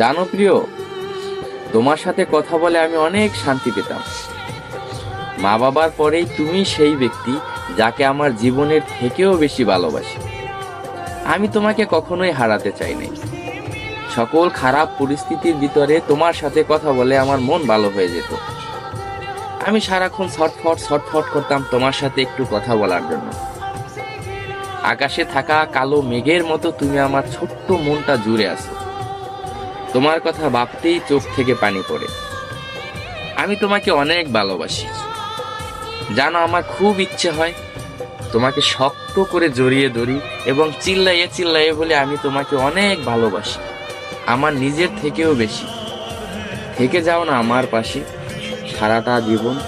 জানো প্রিয়, তোমার সাথে কথা বলে আমি অনেক শান্তি পেতাম। মা বাবার পরেই তুমি সেই ব্যক্তি যাকে আমার জীবনের থেকেও বেশি ভালোবাসি। আমি তোমাকে কখনোই হারাতে চাই নাই। সকল খারাপ পরিস্থিতির ভিতরে তোমার সাথে কথা বলে আমার মন ভালো হয়ে যেত। আমি সারাক্ষণ ছটফট ছটফট করতাম তোমার সাথে একটু কথা বলার জন্য। আকাশে থাকা কালো মেঘের মতো তুমি আমার ছোট্ট মনটা জুড়ে আছো। তোমার কথা ভাবতেই চোখ থেকে পানি পড়ে। আমি তোমাকে অনেক ভালোবাসি। জানো আমার খুব ইচ্ছে হয় তোমাকে শক্ত করে জড়িয়ে ধরি এবং চিল্লাইয়ে চিল্লাইয়ে বলে আমি তোমাকে অনেক ভালোবাসি। আমার নিজের থেকেও বেশি। থেকে যাও না আমার পাশে। সারাটা জীবন।